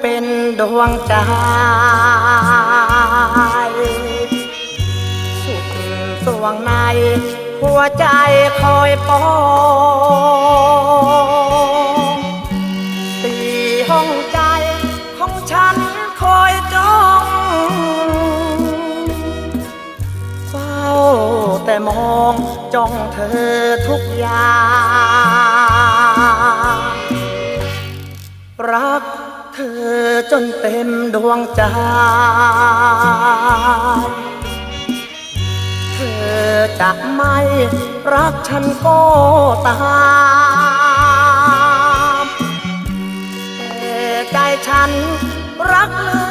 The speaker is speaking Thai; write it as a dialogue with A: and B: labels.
A: เป็นดวงใจ สุดสวงใน หัวใจคอยปองตีห้องใจของฉันคอยจ้องเฝ้าแต่มองจ้องเธอทุกอย่าง รักเธอจนเต็มดวงใจ เธอจะไม่รักฉันก็ตามแต่ใจฉันรักเลื